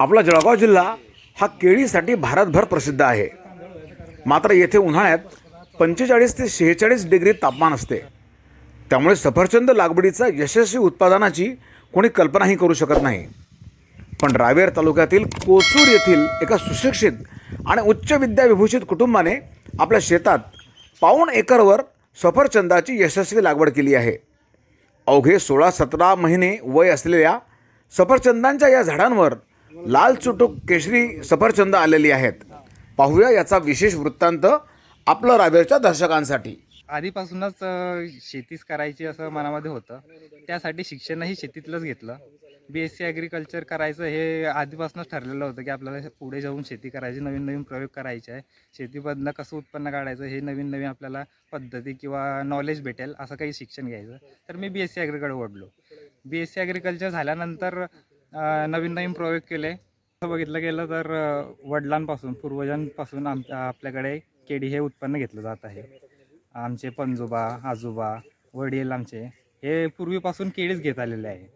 आपला जळगाव जिल्हा हा केळीसाठी भारतभर प्रसिद्ध आहे. मात्र येथे उन्हाळ्यात पंचेचाळीस ते शेहेचाळीस डिग्री तापमान असते. त्यामुळे सफरचंद लागवडीचा यशस्वी उत्पादनाची कोणी कल्पनाही करू शकत नाही. पण रावेर तालुक्यातील कोसूर येथील एका सुशिक्षित आणि उच्च विद्याविभूषित कुटुंबाने आपल्या शेतात पाऊण एकरवर सफरचंदाची यशस्वी लागवड केली आहे. अवघे सोळा सतरा महिने वय असलेल्या सफरचंदांच्या या झाडांवर लाल चुटूक केशरी सफरचंद आलेली आहेत. पाहूया याचा विशेष वृत्तांत आपलं रावेरच्या दर्शकांसाठी. आधीपासूनच अ, शेतीच करायची असं मनामध्ये होतं. त्यासाठी शिक्षणही शेतीतलंच घेतलं. बी एस सी ॲग्रिकल्चर करायचं हे आधीपासूनच ठरलेलं होतं की आपल्याला पुढे जाऊन शेती करायची नवीन नवीन प्रयोग करायचे आहे. शेतीमधनं कसं उत्पन्न काढायचं हे नवीन नवीन आपल्याला पद्धती किंवा नॉलेज भेटेल असं काही शिक्षण घ्यायचं. तर मी बी एस सी ॲग्रीकडे ओढलो. बी एस सी ॲग्रिकल्चर झाल्यानंतर नवीन नवीन प्रयोग केले. असं बघितलं गेलं तर वडिलांपासून पूर्वजांपासून आम आपल्याकडे केळी हे उत्पन्न घेतलं जात आहे. आमचे पणजोबा आजोबा वडील आमचे हे पूर्वीपासून केळीच घेत आलेले आहे.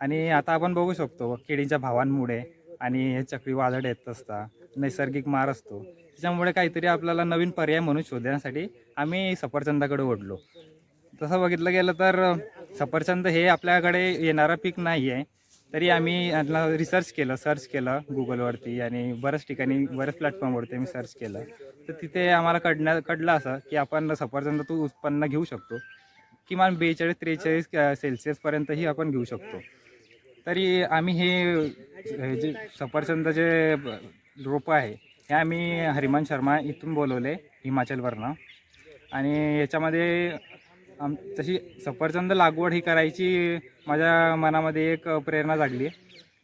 आणि आता आपण बघू शकतो केळीच्या भावांमुळे आणि हे चक्रीवादळ येत असतात नैसर्गिक मार असतो त्याच्यामुळे काहीतरी आपल्याला नवीन पर्याय म्हणून शोधण्यासाठी आम्ही सफरचंदाकडे ओढलो तसं बघितलं गेलं तर सफरचंद हे आपल्याकडे येणारं पीक नाही आहे तरी आम्ही यातला रिसर्च केलं सर्च केलं गुगलवरती आणि बऱ्याच ठिकाणी बऱ्याच प्लॅटफॉर्मवरती आम्ही सर्च केलं. तर तिथे आम्हाला कळण्या कळलं असं की आपण सफरचंद तू उत्पन्न घेऊ शकतो. किमान बेचाळीस त्रेचाळीस सेल्सिअसपर्यंतही आपण घेऊ शकतो. तरी आम्ही हे हे जे सफरचंद जे रोपं आहे हे आम्ही हरिमान शर्मा इथून बोलवले हिमाचलवरनं. आणि याच्यामध्ये आम तशी सफरचंद लागवड ही करायची माझ्या मनामध्ये एक प्रेरणा जागली.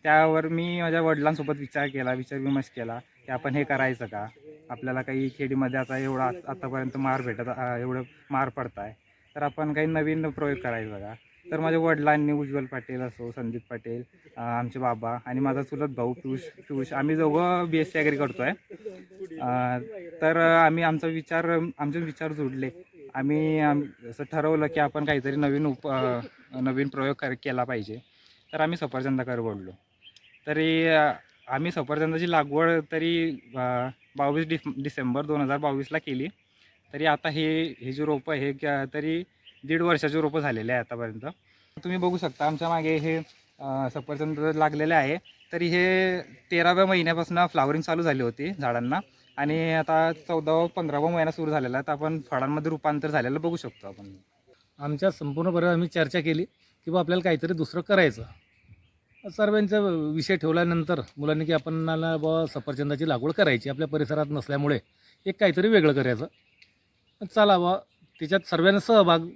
त्यावर मी माझ्या वडिलांसोबत विचार केला विचार विमर्श केला की आपण हे करायचं का? आपल्याला काही खेडीमध्ये आता एवढा आत्तापर्यंत मार भेटत एवढं मार पडत आहे तर आपण काही नवीन प्रयोग करायचा का? तर माझ्या वडिलांनी उज्ज्वल पाटील असो संदीप पाटील आमचे बाबा आणि माझा चुलत भाऊ पियुष पियुष आम्ही दोघं बी एस सी ॲग्री करतो आहे तर आम्ही आमचा विचार आमचे विचार जोडले. आम्ही असं ठरवलं की आपण काहीतरी नवीन उप नवीन प्रयोग कर केला पाहिजे. तर आम्ही सफरचंदाकडे बोललो तरी आम्ही सफरचंदाची लागवड तरी बावीस डिस डिसेंबर दोन हजार बावीसला केली. तरी आता हे हे जे रोपं हे क- तरी दीड वर्षाची रोपं झालेले आहे आतापर्यंत. तुम्ही बघू शकता आमच्या मागे हे सफरचंद लागलेले आहे. तरी हे तेराव्या महिन्यापासून फ्लावरिंग चालू झाली होती झाडांना. आणि आता चौदावा पंधरावा महिना सुरू झालेला आहे तर आपण फळांमध्ये रूपांतर झालेलं बघू शकतो आपण. आमच्या संपूर्ण बरोबर आम्ही चर्चा केली की बा आपल्याला काहीतरी दुसरं करायचं. सर्वांचा विषय ठेवल्यानंतर मुलांनी की आपणाला बा सफरचंदाची लागवड करायची आपल्या परिसरात नसल्यामुळे एक काहीतरी वेगळं करायचं. चला बा त्याच्यात सर्वांना सहभाग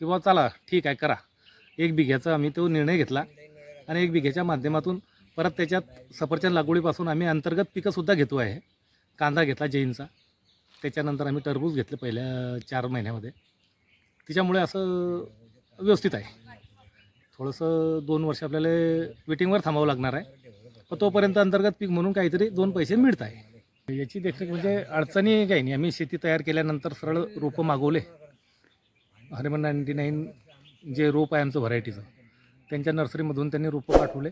किंवा चला ठीक आहे करा. एक बिघ्याचा आम्ही तो निर्णय घेतला आणि एक बिघ्याच्या माध्यमातून परत त्याच्यात सफरचंद लागवडीपासून आम्ही अंतर्गत पिकंसुद्धा घेतो आहे. कांदा घेतला जैनचा. त्याच्यानंतर आम्ही टरबूज घेतलं पहिल्या चार महिन्यामध्ये. तिच्यामुळे असं व्यवस्थित आहे. थोडंसं दोन वर्ष आपल्याला वेटिंगवर थांबावं लागणार आहे. पण तोपर्यंत अंतर्गत पीक म्हणून काहीतरी दोन पैसे मिळत आहे. याची देखरेख म्हणजे अडचणी काही नाही. आम्ही शेती तयार केल्यानंतर सरळ रोपं मागवले. हरिमन नाईन्टी नाईन जे रोप आहे आमचं व्हरायटीचं त्यांच्या नर्सरीमधून त्यांनी रोपं पाठवले.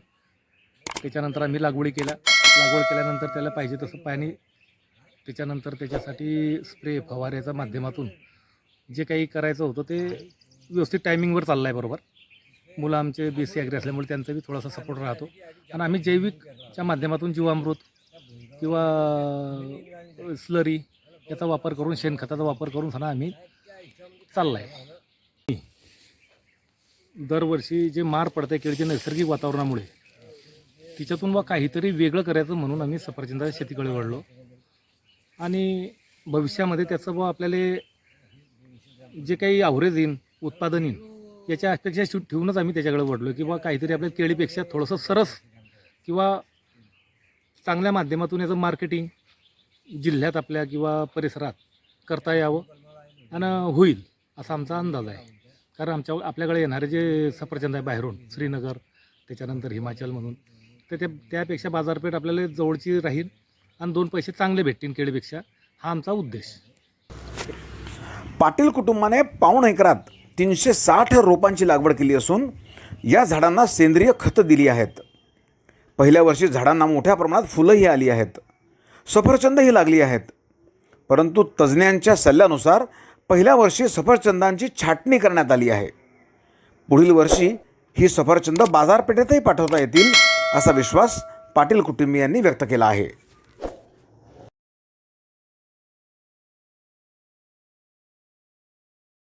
त्याच्यानंतर आम्ही लागवडी केल्या. लागवड केल्यानंतर त्याला पाहिजे तसं पाणी त्याच्यानंतर त्याच्यासाठी स्प्रे फवाऱ्याच्या माध्यमातून जे काही करायचं होतं ते व्यवस्थित टायमिंगवर चाललं आहे बरोबर. मुलं आमचे बी सी ॲग्री असल्यामुळे त्यांचा बी थोडासा सपोर्ट राहतो. आणि आम्ही जैविकच्या माध्यमातून जीवामृत किंवा स्लरी याचा वापर करून शेणखताचा वापर करून सणा आम्ही चालला आहे दरवर्षी जे मार पडते केळीचे नैसर्गिक वातावरणामुळे तिच्यातून बा काहीतरी वेगळं करायचं म्हणून आम्ही सफरचंदाच्या शेतीकडे वळलो. आणि भविष्यामध्ये त्याचं बा आपल्याला जे काही आवरेज येईन उत्पादन येईन याच्या अपेक्षा शूट ठेवूनच आम्ही त्याच्याकडे वडलो किंवा काहीतरी आपल्या केळीपेक्षा थोडंसं सरस किंवा चांगल्या माध्यमातून याचं मार्केटिंग जिल्ह्यात आपल्या किंवा परिसरात करता यावं आणि होईल असा आमचा अंदाज आहे. कारण आमच्या आपल्याकडे येणारे जे सफरचंद आहे बाहेरून श्रीनगर त्याच्यानंतर हिमाचल म्हणून तर त्या त्यापेक्षा बाजारपेठ आपल्याला जवळची राहील. आणि दोन पैसे चांगले भेटतील केळीपेक्षा. हा आमचा उद्देश. पाटील कुटुंबाने पाऊण एकरात तीनशे साठ रोपांची लागवड केली असून या झाडांना सेंद्रिय खतं दिली आहेत. पहिल्या वर्षी झाडांना मोठ्या प्रमाणात फुलंही आली आहेत. सफरचंदही लागली आहेत. परंतु तज्ज्ञांच्या सल्ल्यानुसार पहिल्या वर्षी सफरचंदांची छाटणी करण्यात आली आहे. पुढील वर्षी ही सफरचंद बाजारपेठेतही पाठवता येतील असा विश्वास पाटील कुटुंबियांनी व्यक्त केला आहे.